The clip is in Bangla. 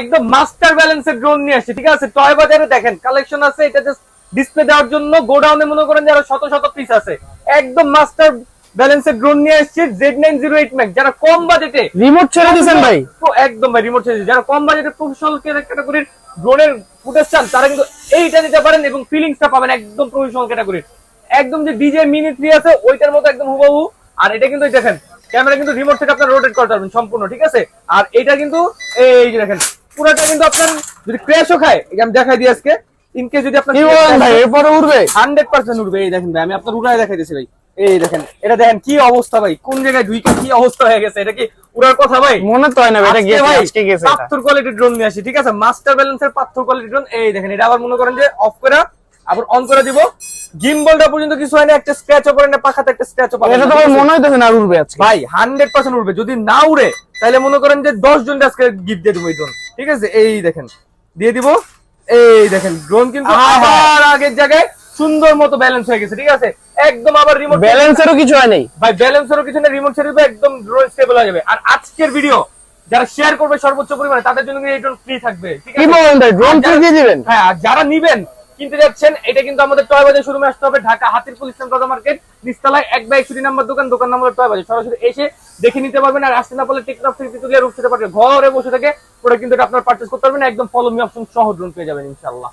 একদম মাস্টার ব্যালেন্সের ড্রোন নিয়ে আসছে ঠিক আছে? টয় বাজারে দেখেন কালেকশন আছে এটা জাস্ট ডিসপ্লে দেওয়ার জন্য গোডাউনে মনে করেন যারা শত শত পিস আছে। একদম মাস্টার ব্যালেন্সের ড্রোন নিয়ে আসছে Z nine zero eight max যারা কম বাজেটে রিমোট ছেড়ে দিয়েছেন ভাই। একদম ভাই রিমোট ছেড়ে যারা কম বাজেটে প্রফেশনাল ক্যাটাগরির ড্রোনের ফুটেজ চান তারা কিন্তু এইটা নিতে পারেন এবং ফিলিংসটা পাবেন একদম প্রফেশনাল ক্যাটাগরির একদম যে ডিজে মিনি থ্রি আছে ওইটার মতো একদম হুবহু। আর এটা কিন্তু দেখেন ক্যামেরা কিন্তু রিমোট থেকে আপনার রোটেট করতে পারবেন সম্পূর্ণ ঠিক আছে? আর এটা কিন্তু এই যে দেখেন পুরোটা কিন্তু আপনার যদি ক্র্যাশও খায় এই আমি দেখাই দিই আজকে ইনকেস যদি আপনার ভাই এরপরে হান্ড্রেড পার্সেন্ট উঠবে এই দেখেন ভাই আমি আপনার উড়ায় দেখাইতেছি ভাই। এই দেখেন এটা দেখেন কি অবস্থা ভাই কোন জায়গায় দুইটা কি অবস্থা হয়ে গেছে এটা কি উড়ার কথা ভাই? মনে তো হয় না এটা গেছে আজকে গেছে। পাথর কোয়ালিটির ড্রোন নিয়ে আসি ঠিক আছে? মাস্টার ব্যালেন্সের পাথর কোয়ালিটির ড্রোন এই দেখেন এটা আবার মনে করেন যে অফ করে আবার অন করে দিব। গিম্বলটা পর্যন্ত কিছু হয় না একটা স্ক্র্যাচও করে না পাখাতে একটা স্ক্র্যাচও পাবেন এটা তো ভাই মনে হইতেছে না আর উঠবে আজকে। ভাই হান্ড্রেড পার্সেন্ট উঠবে যদি না উড়ে তাহলে মনে করেন যে দশ জন আজকে গিফট দিয়ে দেবো এই ড্রোন ঠিক আছে? এই দেখেন। দিয়ে দিব। এই দেখেন ড্রোন কিন্তু আবার আগের জায়গায় সুন্দর মতো ব্যালেন্স হয়ে গেছে ঠিক আছে? একদম আবার রিমোট ব্যালেন্সেরও কিছু হয় নাই। ভাই ব্যালেন্সেরও কিছু না রিমোট ছেড়ে একদম ড্রোন স্টেবল হয়ে যাবে। আর আজকের ভিডিও যারা শেয়ার করবে সর্বোচ্চ পরিমাণে তাদের জন্য এই ড্রোন ফ্রি থাকবে ঠিক কি আছে ড্রোন ফ্রি দিয়ে দিবেন? হ্যাঁ আর যারা নিবেন কিনতে যাচ্ছেন, এটা কিন্তু আমাদের টয় বাজার শুরু আসতে হবে, ঢাকা হাতিরপুল ইসলাম প্লাজা মার্কেট, নিস্তালায় এক বাই একষট্টি নাম্বার দোকান দোকান নাম্বার টয় বাজার। সরাসরি এসে দেখে নিতে পারবেন আর আসতে না পারলে টেকনাফ ঘরে বসে থেকে প্রোডাক্ট কিন্তু আপনার পার্চেস করতে পারবেন, একদম ফলো মি অপশন সহ ড্রোন পেয়ে যাবেন ইনশাল্লাহ